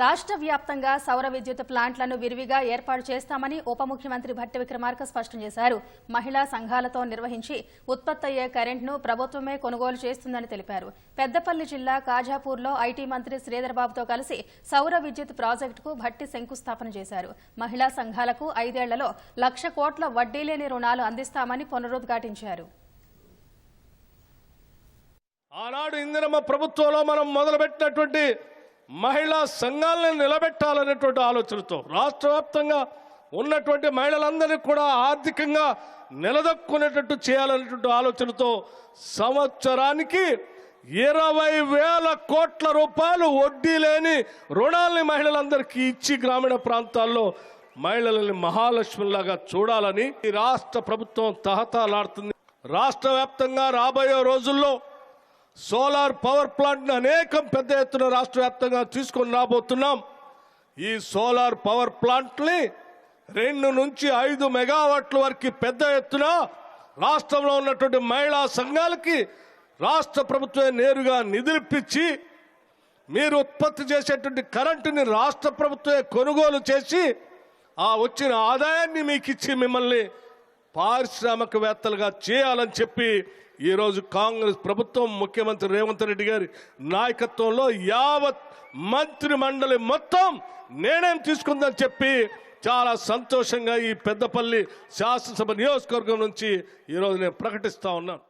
రాష్ట్ర వ్యాప్తంగా సౌర విద్యుత్ ప్లాంట్లను విరివిగా ఏర్పాటు చేస్తామని ఉప ముఖ్యమంత్రి భట్టి విక్రమార్క స్పష్టం చేశారు. మహిళా సంఘాలతో నిర్వహించి ఉత్పత్తి అయ్యే కరెంట్ను ప్రభుత్వమే కొనుగోలు చేస్తుందని తెలిపారు. పెద్దపల్లి జిల్లా కాజాపూర్లో ఐటీ మంత్రి శ్రీధర్బాబుతో కలిసి సౌర విద్యుత్ ప్రాజెక్టుకు భట్టి శంకుస్థాపన చేశారు. మహిళా సంఘాలకు ఐదేళ్ళలో లక్ష కోట్ల వడ్డీ లేని రుణాలు అందిస్తామని పునరుద్ఘాటించారు. ఆనాడు ఇందిరమ్మ ప్రభుత్వంలో మనం మొదలుపెట్టినటువంటి మహిళా సంఘాలను నిలబెట్టాలనేటువంటి ఆలోచనతో రాష్ట్ర వ్యాప్తంగా ఉన్నటువంటి మహిళలందరినీ కూడా ఆర్థికంగా నిలదొక్కునేటట్టు చేయాలనేటువంటి ఆలోచనతో సంవత్సరానికి ఇరవై వేల కోట్ల రూపాయలు వడ్డీ లేని రుణాలని మహిళలందరికీ ఇచ్చి గ్రామీణ ప్రాంతాల్లో మహిళలని మహాలక్ష్మిలాగా చూడాలని ఈ రాష్ట్ర ప్రభుత్వం తహతాలాడుతుంది రాష్ట్ర వ్యాప్తంగా రాబోయే రోజుల్లో సోలార్ పవర్ ప్లాంట్ని అనేకం పెద్ద ఎత్తున రాష్ట్ర వ్యాప్తంగా తీసుకొని రాబోతున్నాం. ఈ సోలార్ పవర్ ప్లాంట్ని రెండు నుంచి ఐదు మెగావాట్ల వరకు పెద్ద ఎత్తున రాష్ట్రంలో ఉన్నటువంటి మహిళా సంఘాలకి రాష్ట్ర ప్రభుత్వమే నేరుగా నిధులిప్పించి మీరు ఉత్పత్తి చేసేటువంటి కరెంటుని రాష్ట్ర ప్రభుత్వమే కొనుగోలు చేసి ఆ వచ్చిన ఆదాయాన్ని మీకు ఇచ్చి మిమ్మల్ని పారిశ్రామికవేత్తలుగా చేయాలని చెప్పి ఈరోజు కాంగ్రెస్ ప్రభుత్వం ముఖ్యమంత్రి రేవంత్ రెడ్డి గారి నాయకత్వంలో యావత్ మంత్రి మండలి మొత్తం నిర్ణయం తీసుకుందని చెప్పి చాలా సంతోషంగా ఈ పెద్దపల్లి శాసనసభ నియోజకవర్గం నుంచి ఈరోజు నేను ప్రకటిస్తా ఉన్నాను.